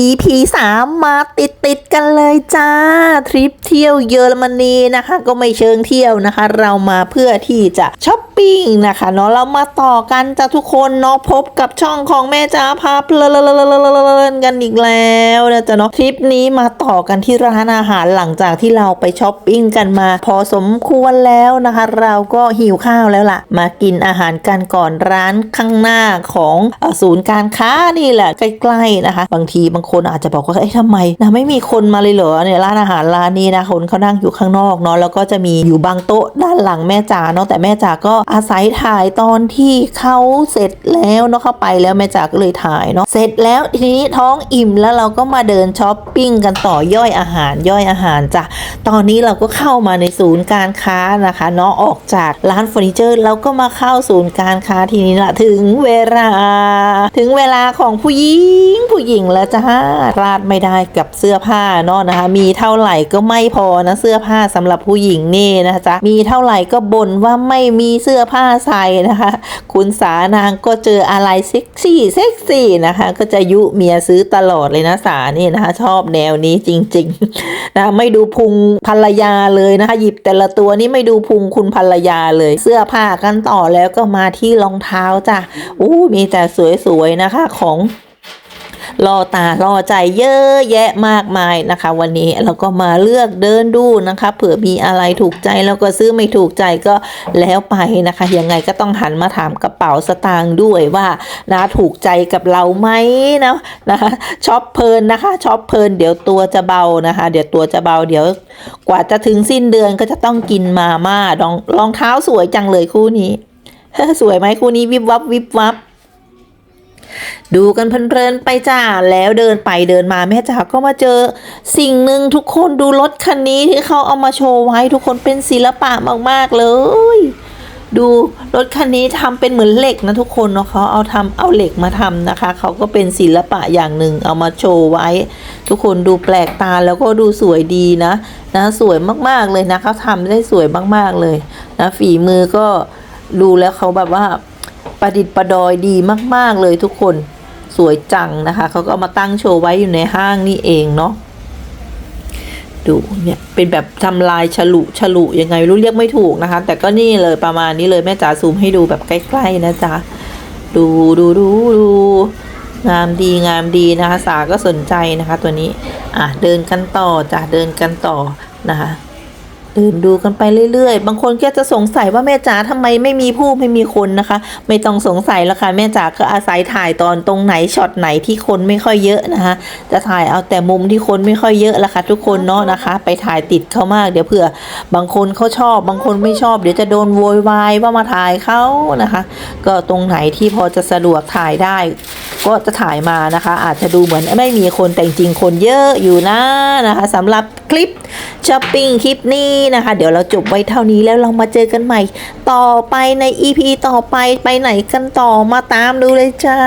EP 3 มาติดติดกันเลยจ้า ทริปเที่ยวเยอรมนีนะคะ ก็ไม่เชิงเที่ยวนะคะ เรามาเพื่อที่จะช้อปปิ้งนะคะเนาะเรามาต่อกันจ้าทุกคนเนาะพบกับช่องของแม่จ้าพาเพลินๆกันอีกแล้วนะจ๊ะเนาะทริปนี้มาต่อกันที่ร้านอาหารหลังจากที่เราไปช้อปปิ้งกันมา พอสมควรแล้วนะคะ เราก็หิวข้าวแล้วล่ะ มากินอาหารกันก่อนร้านข้างหน้าของศูนย์การค้านี่แหละใกล้ๆนะคะ บางทีบางคนอาจจะบอกว่าเอ๊ะทำไมนะไม่มีคนมาเลยเหรอเนี่ยร้านอาหารร้านนี้นะคนเขานั่งอยู่ข้างนอกเนาะแล้วก็จะมีอยู่บางโต๊ะด้านหลังแม่จ๋าเนาะแต่แม่จ๋าก็อาศัยถ่ายตอนที่เขาเสร็จแล้วเนาะเขาไปแล้วแม่จ๋าก็เลยถ่ายเนาะเสร็จแล้วทีนี้ท้องอิ่มแล้วเราก็มาเดินช้อปปิ้งกันต่อย่อยอาหารย่อยอาหารจ้ะตอนนี้เราก็เข้ามาในศูนย์การค้านะคะเนาะออกจากร้านเฟอร์นิเจอร์เราก็มาเข้าศูนย์การค้าทีนี้ละถึงเวลา ถึงเวลาของผู้หญิงผู้หญิงแล้วจ้าพลาดไม่ได้กับเสื้อผ้าเนาะนะคะ มีเท่าไหร่ก็ไม่พอนะเสื้อผ้าสำหรับผู้หญิงนี่นะจ๊ะมีเท่าไหร่ก็บ่นว่าไม่มีเสื้อื้อผ้าใส่นะคะ คุณสานางก็เจออะไรเซ็กซี่เซ็กซี่นะคะ ก็จะยุเมียซื้อตลอดเลยนะสานี่นะคะ ชอบแนวนี้จริงๆนะไม่ดูพุงภรรยาเลยนะคะ หยิบแต่ละตัวนี่ไม่ดูพุงคุณภรรยาเลย เสื้อผ้ากันต่อแล้วก็มาที่รองเท้าจ้ะอู้มีแต่สวยๆนะคะของ ล่อตาล่อใจเยอะแยะมากมายนะคะ วันนี้เราก็มาเลือกเดินดูนะคะ เผื่อมีอะไรถูกใจแล้วก็ซื้อไม่ถูกใจก็แล้วไปนะคะยังไงก็ต้องหันมาถามกระเป๋าสตางค์ด้วยว่านะถูกใจกับเราไหมนะนะคะช็อปเพลินนะคะช็อปเพลินเดี๋ยวตัวจะเบานะคะ เดี๋ยวตัวจะเบาเดี๋ยวกว่าจะถึงสิ้นเดือนก็จะต้องกินมาม่ารองรองเท้าสวยจังเลยคู่นี้สวยไหมคู่นี้วิบวับวิบวับ ดูกันเพลินๆไปจ้าแล้วเดินไปเดินมาแม่จ๋าก็มาเจอ สิ่งหนึ่งทุกคนดูรถคันนี้ที่เขาเอามาโชว์ไว้ทุกคนเป็นศิลปะมากๆเลย ดูรถคันนี้ทำเป็นเหมือนเหล็กนะทุกคนเนาะเขาเอาทำเอาเหล็กมาทำนะคะเขาก็เป็นศิลปะอย่างหนึ่งเอามาโชว์ไว้ ทุกคนดูแปลกตาแล้วก็ดูสวยดีนะนะสวยมากๆเลยนะเขาทำได้สวยมากๆเลยนะฝีมือก็ดูแล้วเขาแบบว่า ประดิษฐ์ประดอยดีมาก ๆ เลยทุกคนสวยจังนะคะเขาก็มาตั้งโชว์ไว้อยู่ในห้างนี่เองเนาะดูเนี่ยเป็นแบบทำลายฉลุฉลุยังไงรู้เรียกไม่ถูกนะคะ แต่ก็นี่เลยประมาณนี้เลยแม่จ๋าซูมให้ดูแบบใกล้ๆนะจ๊ะดูดูดูดูงามดีงามดีนะคะสาก็สนใจนะคะ ตัวนี้อะเดินกันต่อจ้ะเดินกันต่อนะคะ เดินดูกันไปเรื่อยๆ บางคนก็จะสงสัยว่าแม่จ๋าทำไมไม่มีผู้ไม่มีคนนะคะ ไม่ต้องสงสัยแล้วค่ะแม่จ๋าก็อาศัยถ่ายตอนตรงไหนช็อตไหนที่คนไม่ค่อยเยอะนะคะจะถ่ายเอาแต่มุมที่คนไม่ค่อยเยอะละค่ะทุกคนเนาะนะคะ ไปถ่ายติดเขามากเดี๋ยวเผื่อ บางคนเขาชอบ บางคนไม่ชอบ เดี๋ยวจะโดนโวยวายว่ามาถ่ายเขานะคะ ก็ตรงไหนที่พอจะสะดวกถ่ายได้ ก็จะถ่ายมานะคะ อาจจะดูเหมือนไม่มีคนแต่จริงคนเยอะอยู่นะนะคะสำหรับคลิปช้อปปิ้งคลิปนี้นะคะ เดี๋ยวเราจบไว้เท่านี้แล้วเรามาเจอกันใหม่ ต่อไปใน EP ต่อไปไปไหนกันต่อมาตามดูเลยจ้า